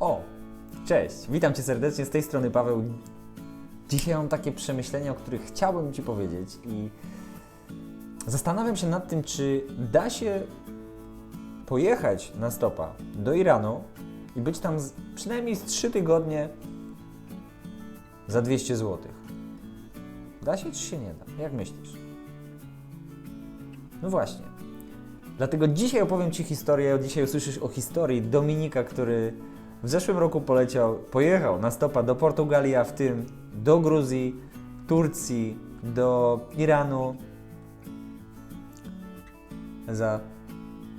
O, cześć, witam Cię serdecznie, z tej strony Paweł. Dzisiaj mam takie przemyślenia, o których chciałbym Ci powiedzieć i zastanawiam się nad tym, czy da się pojechać na stopa do Iranu i być tam z, przynajmniej z 3 tygodnie za 200 zł. Da się, czy się nie da? Jak myślisz? No właśnie. Dlatego dzisiaj opowiem Ci historię, dzisiaj usłyszysz o historii Dominika, który w zeszłym roku poleciał, pojechał na stopa do Portugalii, a w tym do Gruzji, Turcji, do Iranu za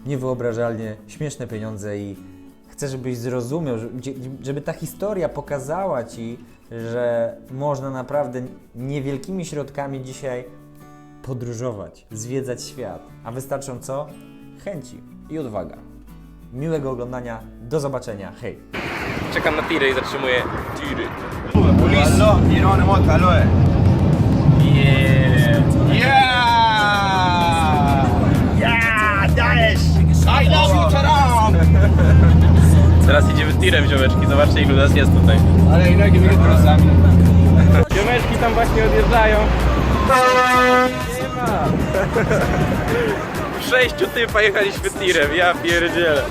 niewyobrażalnie śmieszne pieniądze i chcę, żebyś zrozumiał, żeby ta historia pokazała Ci, że można naprawdę niewielkimi środkami dzisiaj podróżować, zwiedzać świat. A wystarczą co? Chęci i odwaga. Miłego oglądania, do zobaczenia, hej! Czekam na tiry i zatrzymuję tiry. Policja! Yeah! Yeah! Daesh! I love you, Taram! Teraz idziemy tirem, ziomeczki. Zobaczcie, ilu nas jest tutaj. Ale i nogi mnie trosami. Ziomeczki tam właśnie odjeżdżają. Nie ma! w sześciu typa jechaliśmy tirem, ja pierdzielę.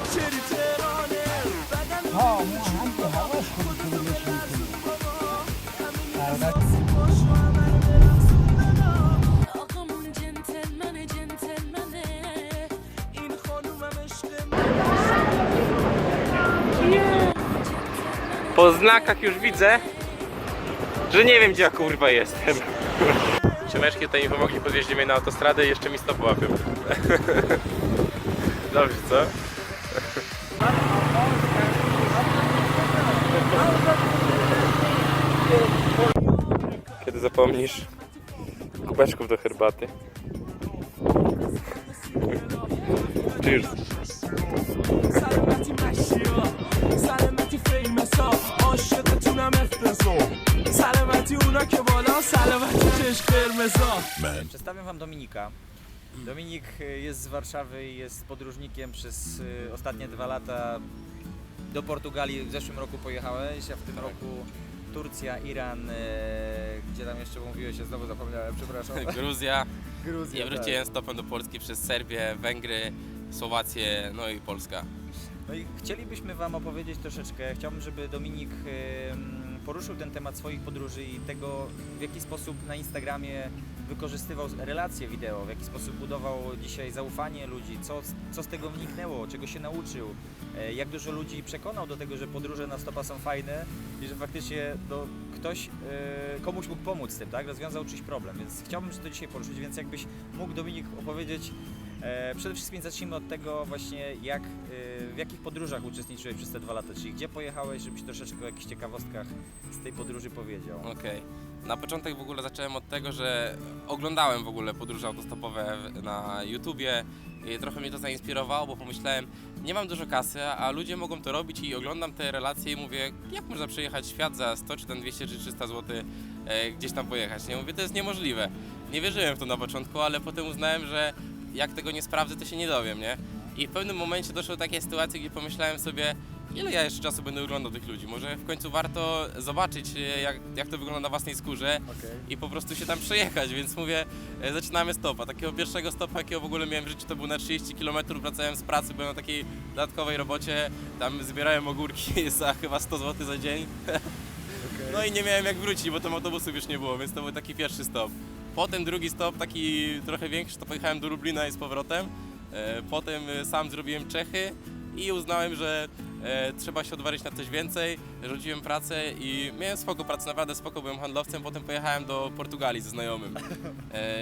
Po znakach już widzę, że nie wiem gdzie ja kurwa jestem. Ziomeczki tutaj mi pomogli, podwieźli mnie na autostradę i jeszcze mi stop łapią. Dobrze, co? Kiedy zapomnisz kubeczków do herbaty. Cheers. Salować ciężko Hermeso. Przedstawiam wam Dominika. Dominik y, jest z Warszawy i jest podróżnikiem przez y, ostatnie dwa lata do Portugalii. W zeszłym roku pojechałeś, a w tym tak. roku Turcja, Iran, y, gdzie tam jeszcze mówiłeś, ja znowu zapomniałem, przepraszam. Gruzja. Gruzja, I wróciłem tak. stopem do Polski przez Serbię, Węgry, Słowację, no i Polska. No i chcielibyśmy Wam opowiedzieć troszeczkę. Chciałbym, żeby Dominik poruszył ten temat swoich podróży i tego, w jaki sposób na Instagramie wykorzystywał relacje wideo, w jaki sposób budował dzisiaj zaufanie ludzi, co, co z tego wniknęło, czego się nauczył, e, jak dużo ludzi przekonał do tego, że podróże na stopa są fajne i że faktycznie no, ktoś, e, komuś mógł pomóc z tym, tak? rozwiązał czyjś problem, więc chciałbym, to dzisiaj poruszyć, więc jakbyś mógł Dominik opowiedzieć E, przede wszystkim zacznijmy od tego właśnie, jak, w jakich podróżach uczestniczyłeś przez te dwa lata, czyli gdzie pojechałeś, żebyś troszeczkę o jakichś ciekawostkach z tej podróży powiedział. Okej. Na początek w ogóle zacząłem od tego, że oglądałem w ogóle podróże autostopowe na YouTubie i trochę mnie to zainspirowało, bo pomyślałem, nie mam dużo kasy, a ludzie mogą to robić i oglądam te relacje i mówię, jak można przejechać świat za 100 czy tam 200 czy 300 zł e, gdzieś tam pojechać. Nie mówię, to jest niemożliwe. Nie wierzyłem w to na początku, ale potem uznałem, że jak tego nie sprawdzę, to się nie dowiem, nie? I w pewnym momencie doszło do takiej sytuacji, gdzie pomyślałem sobie, ile ja jeszcze czasu będę oglądał tych ludzi. Może w końcu warto zobaczyć, e, jak, jak to wygląda na własnej skórze i po prostu się tam przejechać, więc mówię, e, zaczynamy stopa. Takiego pierwszego stopa, jakiego w ogóle miałem w życiu, to był na 30 km, wracałem z pracy, byłem na takiej dodatkowej robocie, tam zbierałem ogórki za chyba 100 zł za dzień. No i nie miałem jak wrócić, bo tam autobusów już nie było, więc to był taki pierwszy stop. Potem drugi stop, taki trochę większy, to pojechałem do Lublina i z powrotem. E, Potem e, sam zrobiłem Czechy i uznałem, że e, trzeba się odważyć na coś więcej. Rzuciłem pracę i miałem spoko pracę, naprawdę spoko, byłem handlowcem. Potem pojechałem do Portugalii ze znajomym.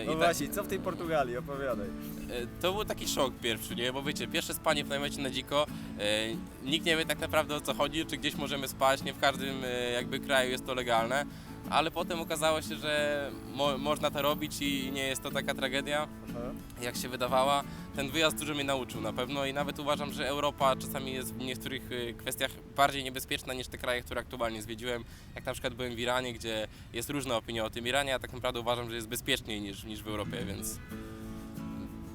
No i tak- właśnie, co w tej Portugalii, opowiadaj. To był taki szok pierwszy, nie? Bo wiecie, pierwsze spanie w namiocie na dziko, nikt nie wie tak naprawdę o co chodzi, czy gdzieś możemy spać, nie w każdym jakby kraju jest to legalne, ale potem okazało się, że mo można to robić i nie jest to taka tragedia, jak się wydawała. Ten wyjazd dużo mnie nauczył na pewno i nawet uważam, że Europa czasami jest w niektórych e, kwestiach bardziej niebezpieczna niż te kraje, które aktualnie zwiedziłem, jak na przykład byłem w Iranie, gdzie jest różna opinia o tym Iranie, a tak naprawdę uważam, że jest bezpieczniej niż, niż w Europie, więc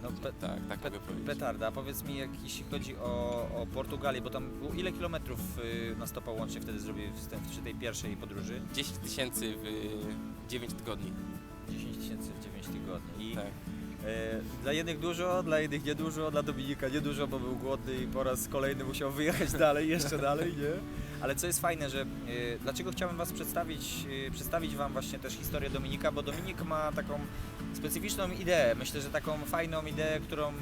No, pe, Tak, tak Pe- mogę powiedzieć. petarda. A powiedz mi, jak, jeśli chodzi o, o Portugalię, bo tam było- ile kilometrów y, na stopa łącznie wtedy zrobił wstęp przy tej pierwszej podróży? 10 tysięcy w 9 tygodni. 10 tysięcy w 9 tygodni. I Tak. E, dla jednych dużo, dla innych niedużo, dla Dominika niedużo, bo był głodny i po raz kolejny musiał wyjechać dalej, jeszcze dalej, nie? Ale co jest fajne, że e, dlaczego chciałem Was przedstawić, e, przedstawić Wam właśnie też historię Dominika, bo Dominik ma taką specyficzną ideę, myślę, że taką fajną ideę, którą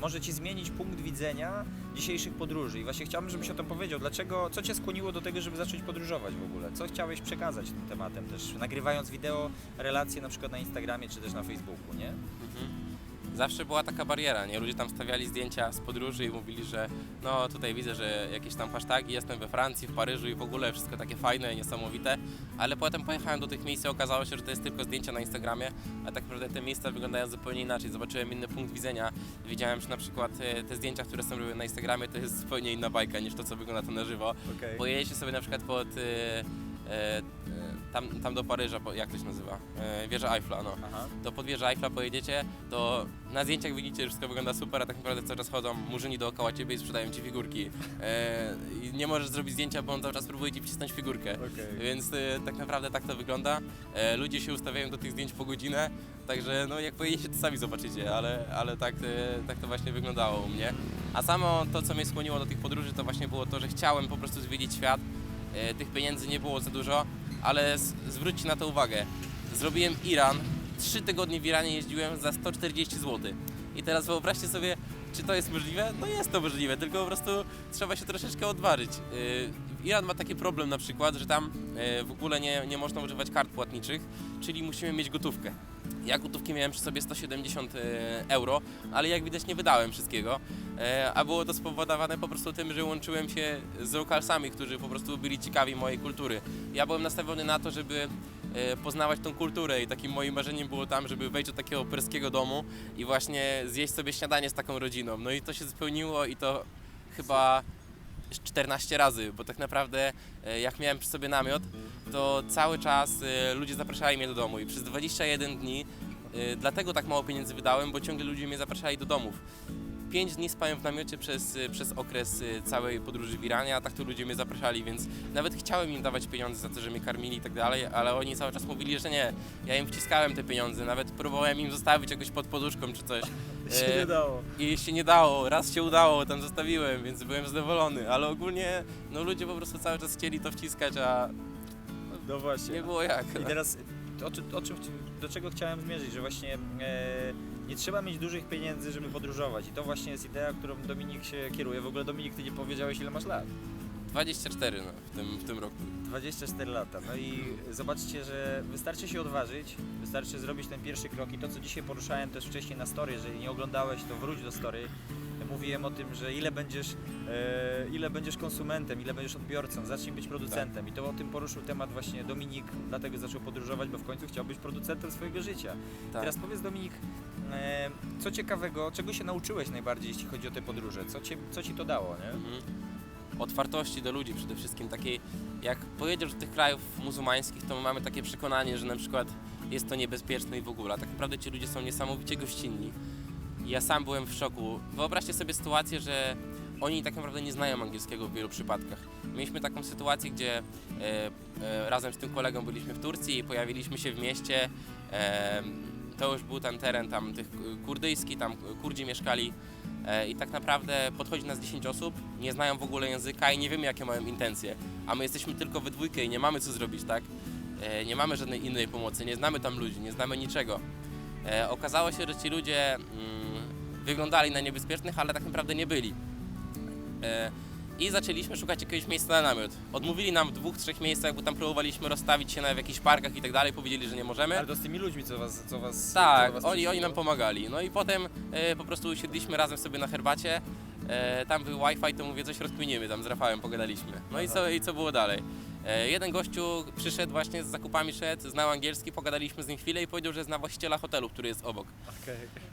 może Ci zmienić punkt widzenia dzisiejszych podróży. I właśnie chciałbym, żebyś o tym powiedział, dlaczego, co Cię skłoniło do tego, żeby zacząć podróżować w ogóle, co chciałeś przekazać tym tematem? Też, nagrywając wideo, relacje na przykład na Instagramie czy też na Facebooku, nie? Zawsze była taka bariera, nie? Ludzie tam stawiali zdjęcia z podróży i mówili, że no tutaj widzę, że jakieś tam hasztagi, jestem we Francji, w Paryżu i w ogóle wszystko takie fajne, niesamowite, ale potem pojechałem do tych miejsc i okazało się, że to jest tylko zdjęcia na Instagramie, a tak naprawdę te miejsca wyglądają zupełnie inaczej. Zobaczyłem inny punkt widzenia, widziałem, że na przykład e, te zdjęcia, które są robione na Instagramie, to jest zupełnie inna bajka niż to, co wygląda to na żywo. Okej. Pojedziecie sobie na przykład pod... E, e, e, tam, tam do Paryża, jak to się nazywa? E, Wieża Eiffla, no Aha. to pod wieżę Eiffla pojedziecie, to na zdjęciach widzicie, że wszystko wygląda super, a tak naprawdę cały czas chodzą murzyni dookoła ciebie i sprzedają ci figurki. E, I nie możesz zrobić zdjęcia, bo on cały czas próbuje ci wcisnąć figurkę. Okej. Więc e, tak naprawdę tak to wygląda. E, ludzie się ustawiają do tych zdjęć po godzinę, także no jak pojedziecie to sami zobaczycie, ale, ale tak, e, tak to właśnie wyglądało u mnie. A samo to, co mnie skłoniło do tych podróży, to właśnie było to, że chciałem po prostu zwiedzić świat. E, tych pieniędzy nie było za dużo, ale zwróćcie na to uwagę. Zrobiłem Iran, trzy tygodnie w Iranie jeździłem za 140 zł. I teraz wyobraźcie sobie, czy to jest możliwe? No jest to możliwe, tylko po prostu trzeba się troszeczkę odważyć. Yy, Iran ma taki problem na przykład, że tam yy, w ogóle nie, nie można używać kart płatniczych, czyli musimy mieć gotówkę. Ja gotówki miałem przy sobie 170 euro, ale jak widać nie wydałem wszystkiego, a było to spowodowane po prostu tym, że łączyłem się z lokalsami, którzy po prostu byli ciekawi mojej kultury. Ja byłem nastawiony na to, żeby e, poznawać tą kulturę i takim moim marzeniem było tam, żeby wejść do takiego perskiego domu i właśnie zjeść sobie śniadanie z taką rodziną. No i to się spełniło i to chyba 14 razy, bo tak naprawdę e, jak miałem przy sobie namiot, to cały czas e, ludzie zapraszali mnie do domu i przez 21 dni e, dlatego tak mało pieniędzy wydałem, bo ciągle ludzie mnie zapraszali do domów. 5 dni spałem w namiocie przez, e, przez okres e, całej podróży w Iranie, a tak to ludzie mnie zapraszali, więc nawet chciałem im dawać pieniądze za to, że mnie karmili i tak dalej, ale oni cały czas mówili, że nie. Ja im wciskałem te pieniądze, nawet próbowałem im zostawić jakoś pod poduszką czy coś. Się E, nie dało. i się nie dało, raz się udało, tam zostawiłem, więc byłem zadowolony, ale ogólnie no ludzie po prostu cały czas chcieli to wciskać, a No właśnie. nie było jak. I teraz o, czym- o czym, do czego chciałem zmierzyć, że właśnie e, nie trzeba mieć dużych pieniędzy, żeby podróżować. I to właśnie jest idea, którą Dominik się kieruje. W ogóle Dominik, ty nie powiedziałeś ile masz lat. 24 no, w, tym, w tym roku. 24 lata. No i zobaczcie, że wystarczy się odważyć, wystarczy zrobić ten pierwszy krok i to, co dzisiaj poruszałem też wcześniej na story, jeżeli nie oglądałeś, to wróć do story. Mówiłem o tym, że ile będziesz, e, ile będziesz konsumentem, ile będziesz odbiorcą, zacznij być producentem. I to o tym poruszył temat właśnie Dominik, dlatego zaczął podróżować, bo w końcu chciał być producentem swojego życia. Tak. Teraz powiedz Dominik, e, co ciekawego, czego się nauczyłeś najbardziej, jeśli chodzi o te podróże? Co, cię, co ci to dało, nie? Mhm. Otwartości do ludzi przede wszystkim, takiej jak pojedziesz do tych krajów muzułmańskich, to mamy takie przekonanie, że na przykład jest to niebezpieczne i w ogóle, a tak naprawdę ci ludzie są niesamowicie gościnni. Ja sam byłem w szoku. Wyobraźcie sobie sytuację, że oni tak naprawdę nie znają angielskiego w wielu przypadkach. Mieliśmy taką sytuację, gdzie e, e, razem z tym kolegą byliśmy w Turcji i pojawiliśmy się w mieście. E, to już był ten teren tam tych kurdyjski, tam Kurdzi mieszkali. E, I tak naprawdę podchodzi nas 10 osób, nie znają w ogóle języka i nie wiemy jakie mają intencje. A my jesteśmy tylko we dwójkę i nie mamy co zrobić, tak? E, Nie mamy żadnej innej pomocy, nie znamy tam ludzi, nie znamy niczego. E, Okazało się, że ci ludzie mm, wyglądali na niebezpiecznych, ale tak naprawdę nie byli. E, I zaczęliśmy szukać jakiegoś miejsca na namiot. Odmówili nam w dwóch, trzech miejscach, bo tam próbowaliśmy rozstawić się na w jakichś parkach i tak dalej, powiedzieli, że nie możemy. Ale to z tymi ludźmi, co was, co was co Tak, was oni, oni nam przyszło. pomagali. No i potem e, po prostu usiedliśmy razem sobie na herbacie. E, tam był Wi-Fi, to mówię, coś rozkminimy, tam z Rafałem pogadaliśmy. No i co, i co było dalej? E, jeden gościu przyszedł właśnie z zakupami, szedł, znał angielski, pogadaliśmy z nim chwilę i powiedział, że zna właściciela hotelu, który jest obok.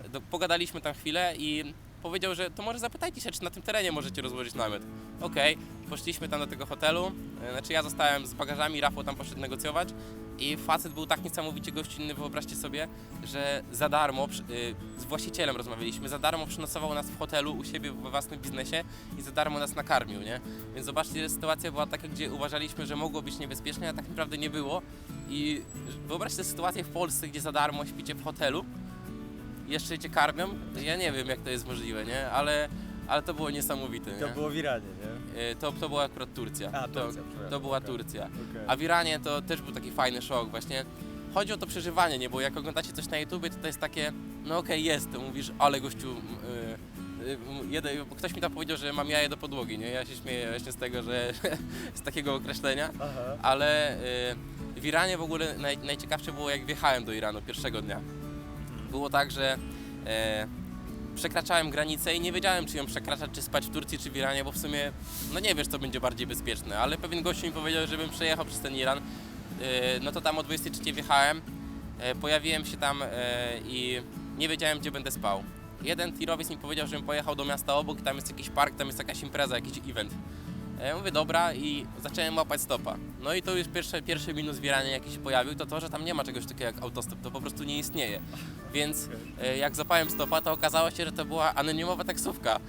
Do, pogadaliśmy tam chwilę i powiedział, że to może zapytajcie się, czy na tym terenie możecie rozłożyć namiot. Okej, poszliśmy tam do tego hotelu, e, znaczy ja zostałem z bagażami, Rafał tam poszedł negocjować i facet był tak niesamowicie gościnny, wyobraźcie sobie, że za darmo, y, z właścicielem rozmawialiśmy, za darmo przynosował nas w hotelu u siebie we własnym biznesie i za darmo nas nakarmił, nie? Więc zobaczcie, że sytuacja była taka, gdzie uważaliśmy, że mogło być niebezpiecznie, a tak naprawdę nie było. I wyobraźcie sytuację w Polsce, gdzie za darmo śpicie w hotelu, jeszcze cię karmią, ja nie wiem jak to jest możliwe, nie? Ale, ale to było niesamowite, nie? To było wiralnie, nie? Y, To, to była akurat Turcja. A, to, Turcja, przepraszam. to była Okej. Turcja. Okej. A w Iranie to też był taki fajny szok właśnie. Chodzi o to przeżywanie, nie? Bo jak oglądacie coś na YouTubie, to to jest takie, no okej, jest, to mówisz, ale gościu, y, y, jeden, bo ktoś mi tam powiedział, że mam jaje do podłogi, nie? Ja się śmieję właśnie z tego, że z takiego określenia, Aha. ale y, w Iranie w ogóle naj, najciekawsze było jak wjechałem do Iranu pierwszego dnia. Było tak, że e, przekraczałem granicę i nie wiedziałem, czy ją przekraczać, czy spać w Turcji, czy w Iranie, bo w sumie, no nie wiesz, co będzie bardziej bezpieczne, ale pewien gościu mi powiedział, żebym przejechał przez ten Iran. E, no to tam o 23 wjechałem, e, pojawiłem się tam e, i nie wiedziałem, gdzie będę spał. Jeden tirowiec mi powiedział, żebym pojechał do miasta obok, tam jest jakiś park, tam jest jakaś impreza, jakiś event. E, mówię, dobra i zacząłem łapać stopa. No i to już pierwszy, pierwszy minus w Iranie jaki się pojawił, to to, że tam nie ma czegoś takiego jak autostop, to po prostu nie istnieje. Więc e, jak zapałem stopa, to okazało się, że to była anonimowa taksówka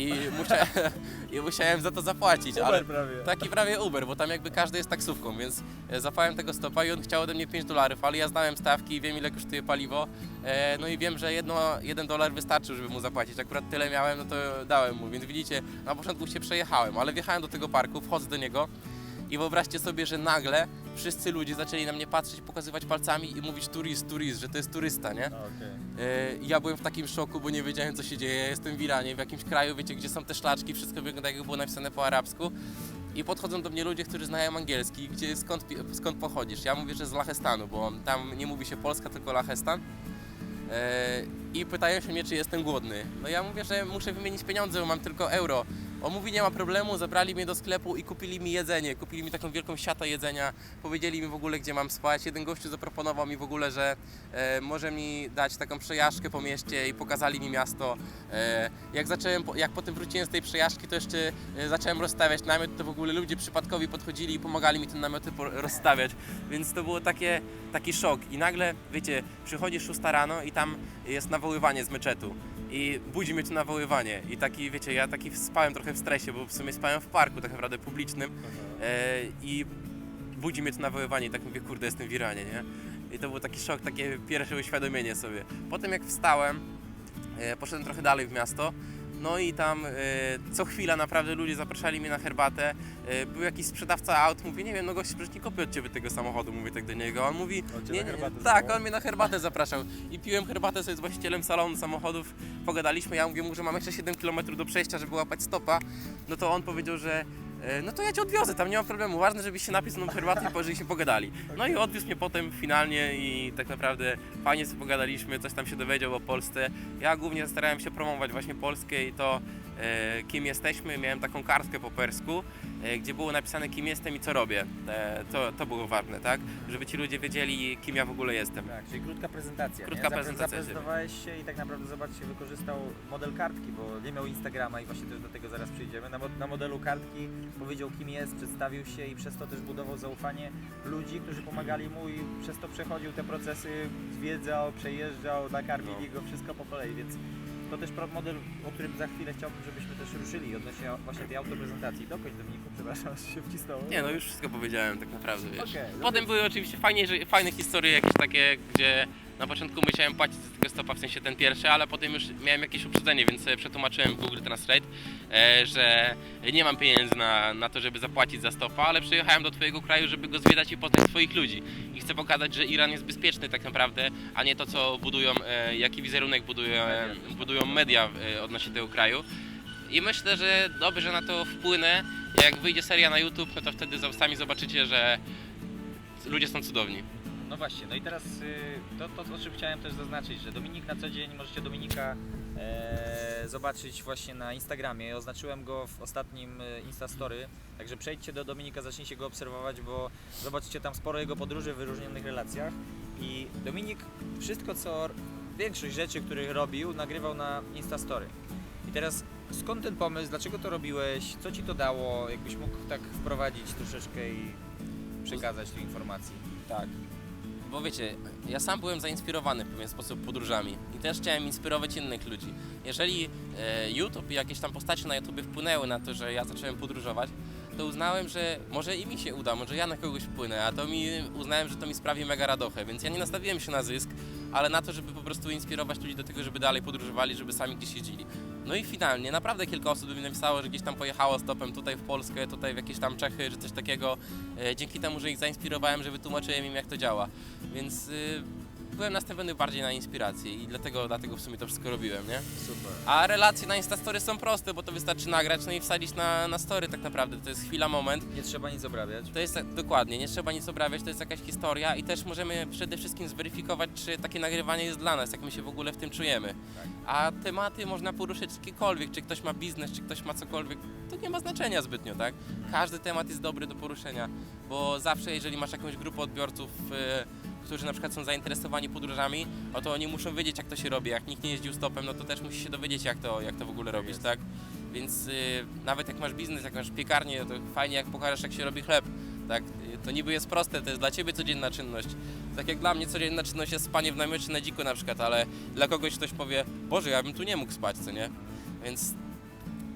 i, musia, i musiałem za to zapłacić. ale, Uber prawie. Taki prawie Uber, bo tam jakby każdy jest taksówką, więc e, zapałem tego stopa i on chciał ode mnie 5 dolarów, ale ja znałem stawki i wiem ile kosztuje paliwo, e, no i wiem, że jedno, jeden dolar wystarczył, żeby mu zapłacić. Akurat tyle miałem, no to dałem mu, więc widzicie, na początku się przejechałem, ale wjechałem do tego parku, wchodzę do niego i wyobraźcie sobie, że nagle wszyscy ludzie zaczęli na mnie patrzeć, pokazywać palcami i mówić turist, turist, że to jest turysta, nie? Okej. E, Ja byłem w takim szoku, bo nie wiedziałem co się dzieje. Ja jestem w Iranie, w jakimś kraju, wiecie, gdzie są te szlaczki, wszystko wygląda jakby było napisane po arabsku. I podchodzą do mnie ludzie, którzy znają angielski, gdzie skąd, skąd pochodzisz? Ja mówię, że z Lachestanu, bo tam nie mówi się Polska, tylko Lachestan. E, I pytają się mnie, czy jestem głodny. No ja mówię, że muszę wymienić pieniądze, bo mam tylko euro. On mówi, nie ma problemu, zabrali mnie do sklepu i kupili mi jedzenie. Kupili mi taką wielką siatę jedzenia, powiedzieli mi w ogóle, gdzie mam spać. Jeden gościu zaproponował mi w ogóle, że e, może mi dać taką przejażdżkę po mieście i pokazali mi miasto. E, jak zacząłem, jak potem wróciłem z tej przejażdżki, to jeszcze e, zacząłem rozstawiać namiot, to w ogóle ludzie przypadkowi podchodzili i pomagali mi te namioty rozstawiać. Więc to było takie, taki szok. I nagle, wiecie, przychodzi 6 rano i tam jest nawoływanie z meczetu. I budzi mnie to nawoływanie. I taki, wiecie, ja taki spałem trochę w stresie, bo w sumie spałem w parku tak naprawdę publicznym. E, I budzi mnie to nawoływanie i tak mówię, kurde, jestem w Iranie, nie? I to był taki szok, takie pierwsze uświadomienie sobie. Potem jak wstałem, e, poszedłem trochę dalej w miasto, no i tam e, co chwila naprawdę ludzie zapraszali mnie na herbatę. E, był jakiś sprzedawca aut, mówi, nie wiem, no gość przecież nie kupię od ciebie tego samochodu, mówię tak do niego. On mówi, On nie, nie, tak, on mnie na herbatę zapraszał. I piłem herbatę sobie z właścicielem salonu samochodów, pogadaliśmy, ja mówię mu, że mam jeszcze 7 km do przejścia, żeby łapać stopa. No to on powiedział, że e, no to ja cię odwiozę, tam nie ma problemu. Ważne, żebyś się napisał na herbatę i pożyli się pogadali. No i odwiózł mnie potem finalnie i tak naprawdę fajnie sobie pogadaliśmy, coś tam się dowiedział o Polsce. Ja głównie starałem się promować właśnie Polskę i to kim jesteśmy. Miałem taką kartkę po persku, e, gdzie było napisane kim jestem i co robię. E, to, to było ważne, tak? Żeby ci ludzie wiedzieli kim ja w ogóle jestem. Tak, czyli krótka prezentacja. Krótka nie? Prezentacja Zaprezentowałeś się i tak naprawdę zobaczcie, wykorzystał model kartki, bo nie miał Instagrama i właśnie też do tego zaraz przyjdziemy. Na, na modelu kartki powiedział kim jest, przedstawił się i przez to też budował zaufanie ludzi, którzy pomagali mu i przez to przechodził te procesy, zwiedzał, przejeżdżał, nakarmili No. go, wszystko po kolei, więc to też model, o którym za chwilę chciałbym, żebyśmy też ruszyli odnośnie właśnie tej autoprezentacji. Dokończ Dominiku, przepraszam, że się wcisnąłem. Nie, no już wszystko powiedziałem tak naprawdę, wiesz. Okej, no Potem były oczywiście fajnie, że, fajne historie jakieś takie, gdzie na początku musiałem płacić za tego stopa, w sensie ten pierwszy, ale potem już miałem jakieś uprzedzenie, więc sobie przetłumaczyłem w Google Translate, e, że nie mam pieniędzy na, na to, żeby zapłacić za stopa, ale przyjechałem do Twojego kraju, żeby go zwiedzać i poznać swoich ludzi. I chcę pokazać, że Iran jest bezpieczny tak naprawdę, a nie to, co budują, e, jaki wizerunek budują, e, budują media odnośnie tego kraju. I myślę, że dobrze na to wpłynę. Jak wyjdzie seria na YouTube, no to wtedy sami zobaczycie, że ludzie są cudowni. No właśnie, no i teraz y, to, to, o czym chciałem też zaznaczyć, że Dominik na co dzień możecie Dominika e, zobaczyć właśnie na Instagramie. Oznaczyłem go w ostatnim e, Instastory, także przejdźcie do Dominika, zacznijcie go obserwować, bo zobaczycie tam sporo jego podróży w wyróżnionych relacjach. I Dominik wszystko co, większość rzeczy, których robił, nagrywał na Instastory. I teraz skąd ten pomysł, dlaczego to robiłeś, co ci to dało, jakbyś mógł tak wprowadzić troszeczkę i przekazać tu informacji. Tak. Bo wiecie, ja sam byłem zainspirowany w pewien sposób podróżami i też chciałem inspirować innych ludzi. Jeżeli e, YouTube i jakieś tam postacie na YouTube wpłynęły na to, że ja zacząłem podróżować, to uznałem, że może i mi się uda, może ja na kogoś wpłynę, a to mi uznałem, że to mi sprawi mega radochę, więc ja nie nastawiłem się na zysk, ale na to, żeby po prostu inspirować ludzi do tego, żeby dalej podróżowali, żeby sami gdzieś jeździli. No i finalnie, naprawdę kilka osób mi napisało, że gdzieś tam pojechało stopem tutaj w Polskę, tutaj w jakieś tam Czechy, czy coś takiego, e, dzięki temu, że ich zainspirowałem, że wytłumaczyłem im jak to działa. Więc y, byłem nastawiony bardziej na inspirację i dlatego, dlatego w sumie to wszystko robiłem, nie? Super. A relacje na Instastory są proste, bo to wystarczy nagrać, no i wsadzić na, na story tak naprawdę. To jest chwila, moment. Nie trzeba nic obrabiać. To jest tak- dokładnie, nie trzeba nic obrabiać, to jest jakaś historia i też możemy przede wszystkim zweryfikować, czy takie nagrywanie jest dla nas, jak my się w ogóle w tym czujemy. A tematy można poruszyć jakiekolwiek, czy ktoś ma biznes, czy ktoś ma cokolwiek, to nie ma znaczenia zbytnio, tak? Każdy temat jest dobry do poruszenia, bo zawsze jeżeli masz jakąś grupę odbiorców, y, którzy na przykład są zainteresowani podróżami, no to oni muszą wiedzieć jak to się robi. Jak nikt nie jeździł stopem, no to też musi się dowiedzieć jak to, jak to w ogóle robić, jest. tak? Więc y, nawet jak masz biznes, jak masz piekarnię, to fajnie jak pokażesz jak się robi chleb, tak? Y, To niby jest proste, to jest dla ciebie codzienna czynność. Tak jak dla mnie codzienna czynność jest spanie w namiocie na dziku na przykład, ale dla kogoś ktoś powie, Boże, ja bym tu nie mógł spać, co nie? Więc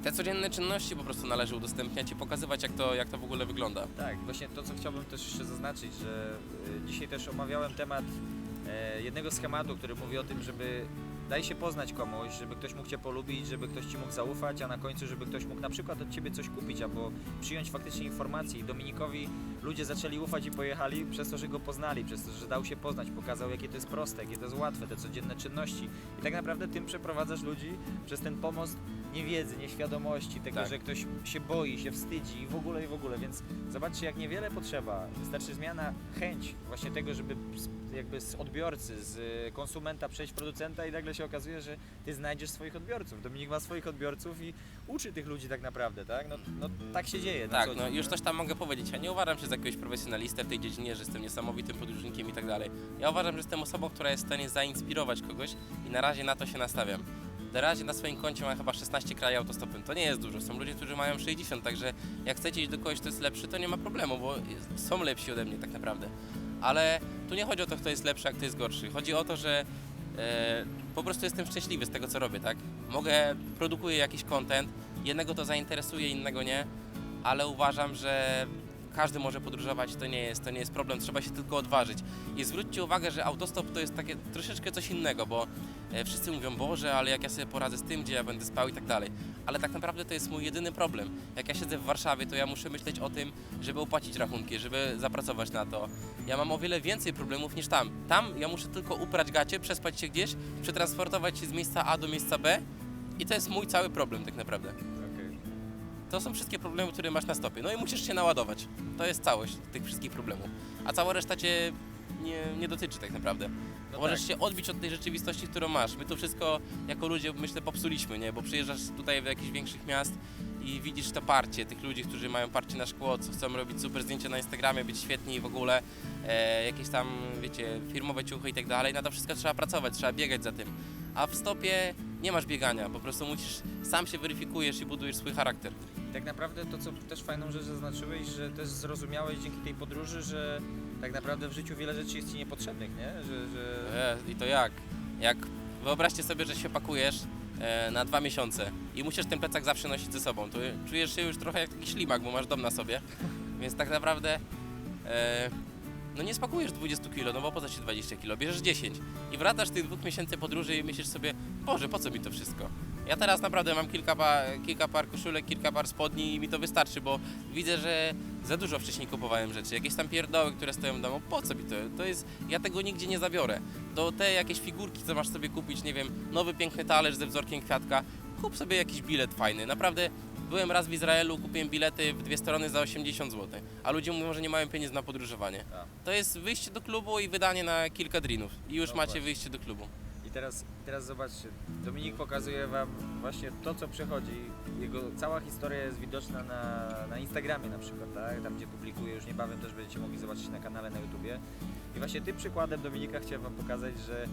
te codzienne czynności po prostu należy udostępniać i pokazywać jak to, jak to w ogóle wygląda. Tak, właśnie to, co chciałbym też jeszcze zaznaczyć, że y, dzisiaj też omawiałem temat e, jednego schematu, który mówi o tym, żeby daj się poznać komuś, żeby ktoś mógł Cię polubić, żeby ktoś Ci mógł zaufać, a na końcu, żeby ktoś mógł na przykład od Ciebie coś kupić, albo przyjąć faktycznie informacje. I Dominikowi ludzie zaczęli ufać i pojechali przez to, że go poznali, przez to, że dał się poznać, pokazał jakie to jest proste, jakie to jest łatwe, te codzienne czynności. I tak naprawdę tym przeprowadzasz ludzi przez ten pomost niewiedzy, nieświadomości, tego, Tak. że ktoś się boi, się wstydzi i w ogóle i w ogóle, więc zobaczcie jak niewiele potrzeba. Wystarczy zmiana, chęć właśnie tego, żeby jakby z odbiorcy, z y, konsumenta przejść producenta i nagle się okazuje, że ty znajdziesz swoich odbiorców. Dominik ma swoich odbiorców i uczy tych ludzi tak naprawdę, tak? No, no tak się dzieje. Tak, co no już coś tam mogę powiedzieć. Ja nie uważam się za jakiegoś profesjonalistę w tej dziedzinie, że jestem niesamowitym podróżnikiem i tak dalej. Ja uważam, że jestem osobą, która jest w stanie zainspirować kogoś i na razie na to się nastawiam. Na razie na swoim koncie mam chyba 16 krajów autostopem. To nie jest dużo. Są ludzie, którzy mają 60, także jak chcecie iść do kogoś, kto jest lepszy, to nie ma problemu, bo są lepsi ode mnie tak naprawdę. Ale tu nie chodzi o to, kto jest lepszy, a kto jest gorszy. Chodzi o to, że e, po prostu jestem szczęśliwy z tego, co robię, tak? Mogę, produkuję jakiś content, jednego to zainteresuje, innego nie, ale uważam, że każdy może podróżować, to nie jest, to nie jest problem, trzeba się tylko odważyć. I zwróćcie uwagę, że autostop to jest takie troszeczkę coś innego, bo e, wszyscy mówią, Boże, ale jak ja sobie poradzę z tym, gdzie ja będę spał i tak dalej. Ale tak naprawdę to jest mój jedyny problem. Jak ja siedzę w Warszawie, to ja muszę myśleć o tym, żeby opłacić rachunki, żeby zapracować na to. Ja mam o wiele więcej problemów niż tam. Tam ja muszę tylko uprać gacie, przespać się gdzieś, przetransportować się z miejsca A do miejsca B i to jest mój cały problem tak naprawdę. To są wszystkie problemy, które masz na stopie. No i musisz się naładować. To jest całość tych wszystkich problemów. A cała reszta cię nie, nie dotyczy tak naprawdę. No Możesz tak. się odbić od tej rzeczywistości, którą masz. My to wszystko jako ludzie myślę popsuliśmy, nie? Bo przyjeżdżasz tutaj do jakichś większych miast i widzisz to parcie tych ludzi, którzy mają parcie na szkło, co chcą robić super zdjęcia na Instagramie, być świetni i w ogóle e, jakieś tam, wiecie, firmowe ciuchy i tak dalej. Na to wszystko trzeba pracować, trzeba biegać za tym. A w stopie nie masz biegania, po prostu musisz, sam się weryfikujesz i budujesz swój charakter. Tak naprawdę to, co też fajną rzecz zaznaczyłeś, że też zrozumiałeś dzięki tej podróży, że tak naprawdę w życiu wiele rzeczy jest Ci niepotrzebnych, nie? Że, że... E, I to jak? Jak wyobraźcie sobie, że się pakujesz e, na dwa miesiące i musisz ten plecak zawsze nosić ze sobą, to czujesz się już trochę jak taki ślimak, bo masz dom na sobie, więc tak naprawdę e, no nie spakujesz 20 kg, no bo po co ci 20 kg? Bierzesz 10 i wracasz tych dwóch miesięcy podróży i myślisz sobie, Boże, po co mi to wszystko? Ja teraz naprawdę mam kilka, pa, kilka par koszulek, kilka par spodni i mi to wystarczy, bo widzę, że za dużo wcześniej kupowałem rzeczy. Jakieś tam pierdoły, które stoją w domu, po co mi to? To jest, ja tego nigdzie nie zabiorę. To te jakieś figurki, co masz sobie kupić, nie wiem, nowy piękny talerz ze wzorkiem kwiatka, kup sobie jakiś bilet fajny. Naprawdę byłem raz w Izraelu, kupiłem bilety w dwie strony za 80 zł, a ludzie mówią, że nie mają pieniędzy na podróżowanie. Tak. To jest wyjście do klubu i wydanie na kilka drinów i już No macie wyjście do klubu. Teraz, teraz zobaczcie, Dominik pokazuje Wam właśnie to, co przechodzi. Jego cała historia jest widoczna na, na Instagramie na przykład, tak? tam gdzie publikuje, już niebawem też będziecie mogli zobaczyć na kanale na YouTubie. I właśnie tym przykładem Dominika chciałem Wam pokazać, że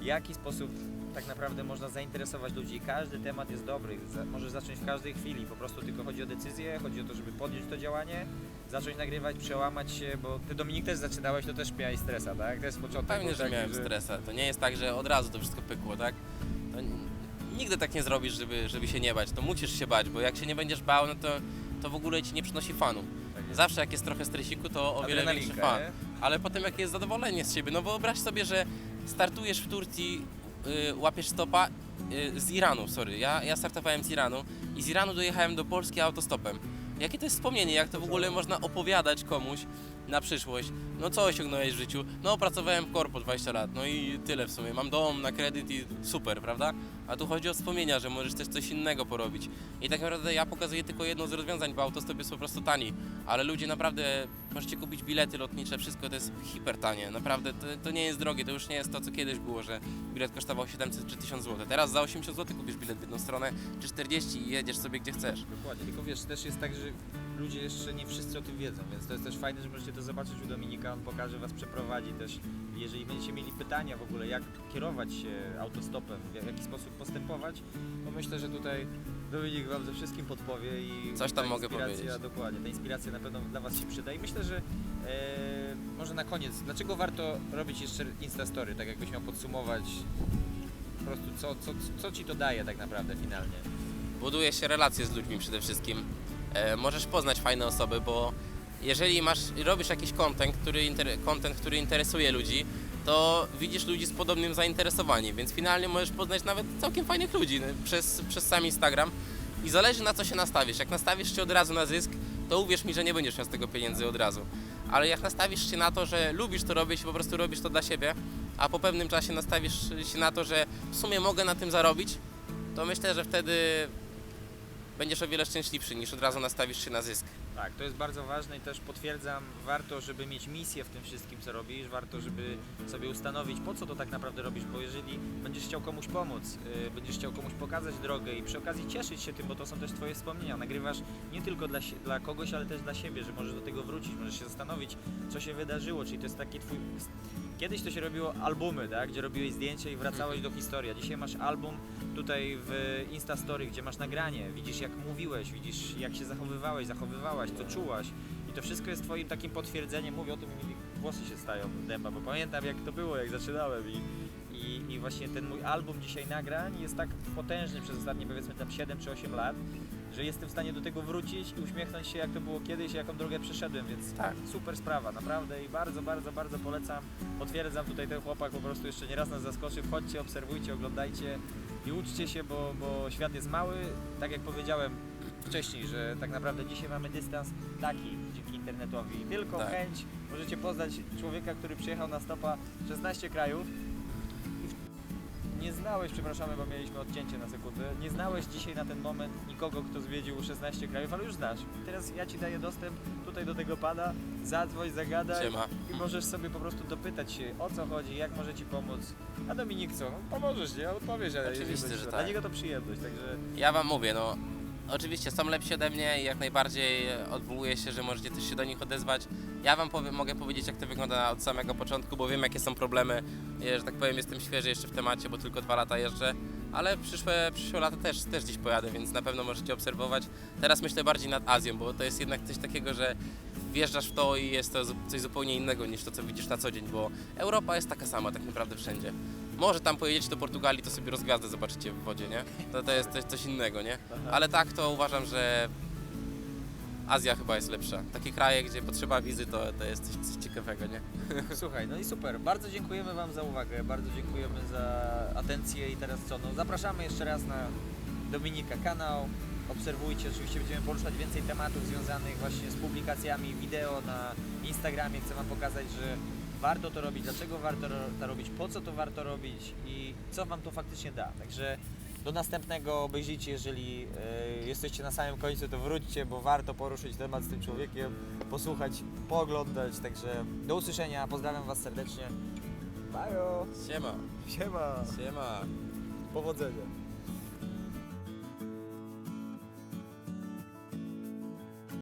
w jaki sposób tak naprawdę można zainteresować ludzi. Każdy temat jest dobry, możesz zacząć w każdej chwili, po prostu tylko chodzi o decyzję, chodzi o to, żeby podjąć to działanie, zacząć nagrywać, przełamać się, bo ty Dominik też zaczynałeś, to też miałeś stresa, tak? To jest początek. Pewnie, był że taki, miałem stresa. To nie jest tak, że od razu to wszystko pykło, tak? To n- nigdy tak nie zrobisz, żeby, żeby się nie bać. To musisz się bać, bo jak się nie będziesz bał, no to, to w ogóle ci nie przynosi fanu. Tak jest. Zawsze jak jest trochę stresiku, to o wiele większy Adrenalinka, fan. nie? Ale potem jak jest zadowolenie z siebie, no wyobraź sobie, że startujesz w Turcji, y, łapiesz stopa y, z Iranu, sorry, ja, ja startowałem z Iranu i z Iranu dojechałem do Polski autostopem. Jakie to jest wspomnienie, jak to w ogóle można opowiadać komuś na przyszłość? No co osiągnąłeś w życiu? No opracowałem w korpo 20 lat, no i tyle w sumie. Mam dom na kredyt i super, prawda? A tu chodzi o wspomnienia, że możesz też coś innego porobić. I tak naprawdę ja pokazuję tylko jedno z rozwiązań, bo autostop jest po prostu tani. Ale ludzie naprawdę, możecie kupić bilety lotnicze, wszystko to jest hiper tanie. Naprawdę to, to nie jest drogie, to już nie jest to, co kiedyś było, że bilet kosztował 700 czy 1000 zł. Teraz za 80 zł kupisz bilet w jedną stronę, czy 40 i jedziesz sobie gdzie chcesz. Dokładnie, tylko wiesz, też jest tak, że ludzie jeszcze nie wszyscy o tym wiedzą, więc to jest też fajne, że możecie to zobaczyć u Dominika, on pokaże Was, przeprowadzi też. Jeżeli będziecie mieli pytania w ogóle, jak kierować się autostopem, w jaki sposób postępować, to myślę, że tutaj Dominik Wam ze wszystkim podpowie i Coś tam ta mogę powiedzieć. Dokładnie, ta inspiracja na pewno dla Was się przyda i myślę, że e, może na koniec, dlaczego warto robić jeszcze Instastory, tak jakbyś miał podsumować po prostu co, co, co Ci to daje tak naprawdę finalnie? buduje się relacje z ludźmi przede wszystkim. E, możesz poznać fajne osoby, bo jeżeli masz, robisz jakiś content który, inter, content, który interesuje ludzi, to widzisz ludzi z podobnym zainteresowaniem, więc finalnie możesz poznać nawet całkiem fajnych ludzi no, przez, przez sam Instagram. I zależy na co się nastawisz. Jak nastawisz się od razu na zysk, to uwierz mi, że nie będziesz miał z tego pieniędzy od razu. Ale jak nastawisz się na to, że lubisz to robić i po prostu robisz to dla siebie, a po pewnym czasie nastawisz się na to, że w sumie mogę na tym zarobić, to myślę, że wtedy będziesz o wiele szczęśliwszy niż od razu nastawisz się na zysk. Tak, to jest bardzo ważne i też potwierdzam, warto, żeby mieć misję w tym wszystkim, co robisz, warto, żeby sobie ustanowić, po co to tak naprawdę robisz, bo jeżeli będziesz chciał komuś pomóc, yy, będziesz chciał komuś pokazać drogę i przy okazji cieszyć się tym, bo to są też Twoje wspomnienia, nagrywasz nie tylko dla, dla kogoś, ale też dla siebie, że możesz do tego wrócić, możesz się zastanowić, co się wydarzyło, czyli to jest taki Twój... Kiedyś to się robiło albumy, tak? gdzie robiłeś zdjęcie i wracałeś do historii, a dzisiaj masz album tutaj w Instastory, gdzie masz nagranie, widzisz jak mówiłeś, widzisz jak się zachowywałeś, zachowywałaś, co czułaś. I to wszystko jest twoim takim potwierdzeniem, mówię o tym i mi włosy się stają dęba, bo pamiętam jak to było, jak zaczynałem. I, i, i właśnie ten mój album dzisiaj nagrań jest tak potężny przez ostatnie powiedzmy tam 7 czy 8 lat, że jestem w stanie do tego wrócić i uśmiechnąć się jak to było kiedyś, jaką drogę przeszedłem, więc Tak. super sprawa, naprawdę. I bardzo, bardzo, bardzo polecam, potwierdzam tutaj ten chłopak po prostu jeszcze nie raz nas zaskoczy, wchodźcie, obserwujcie, oglądajcie i uczcie się, bo, bo świat jest mały, tak jak powiedziałem wcześniej, że tak naprawdę dzisiaj mamy dystans taki dzięki internetowi, tylko Tak. chęć, możecie poznać człowieka, który przyjechał na stopa 16 krajów nie znałeś, przepraszamy, bo mieliśmy odcięcie na sekundę, nie znałeś dzisiaj na ten moment nikogo, kto zwiedził 16 krajów, ale już znasz. Teraz ja Ci daję dostęp tutaj do tego pana, zadzwoń, zagadaj Siema. i możesz sobie po prostu dopytać się o co chodzi, jak może Ci pomóc. A Dominik co? No, pomożesz, nie? Odpowiesz, ale Oczywiście, jeżeli będziesz- że Dla tak. niego to przyjemność, także Ja wam mówię, no oczywiście są lepsi ode mnie i jak najbardziej odwołuję się, że możecie też się do nich odezwać. Ja wam powiem, mogę powiedzieć jak to wygląda od samego początku, bo wiem jakie są problemy. Ja, że tak powiem jestem świeży jeszcze w temacie, bo tylko dwa lata jeżdżę, ale przyszłe, przyszłe lata też, też gdzieś pojadę, więc na pewno możecie obserwować. Teraz myślę bardziej nad Azją, bo to jest jednak coś takiego, że wjeżdżasz w to i jest to coś zupełnie innego niż to, co widzisz na co dzień, bo Europa jest taka sama tak naprawdę wszędzie. Może tam pojedziecie do Portugalii, to sobie rozgwiazdę zobaczycie w wodzie, nie? To, to jest coś, coś innego, nie? Ale tak to uważam, że Azja chyba jest lepsza. Takie kraje, gdzie potrzeba wizy, to, to jest coś, coś ciekawego, nie? Słuchaj, no i super. Bardzo dziękujemy Wam za uwagę, bardzo dziękujemy za atencję i teraz co? No zapraszamy jeszcze raz na Dominika kanał. Obserwujcie, oczywiście będziemy poruszać więcej tematów związanych właśnie z publikacjami wideo na Instagramie. Chcę Wam pokazać, że warto to robić, dlaczego warto to robić, po co to warto robić i co Wam to faktycznie da. Także do następnego obejrzyjcie, jeżeli e, jesteście na samym końcu, to wróćcie, bo warto poruszyć temat z tym człowiekiem, posłuchać, pooglądać. Także do usłyszenia, pozdrawiam Was serdecznie. Bajo! Siema, Siema! siema. Powodzenia!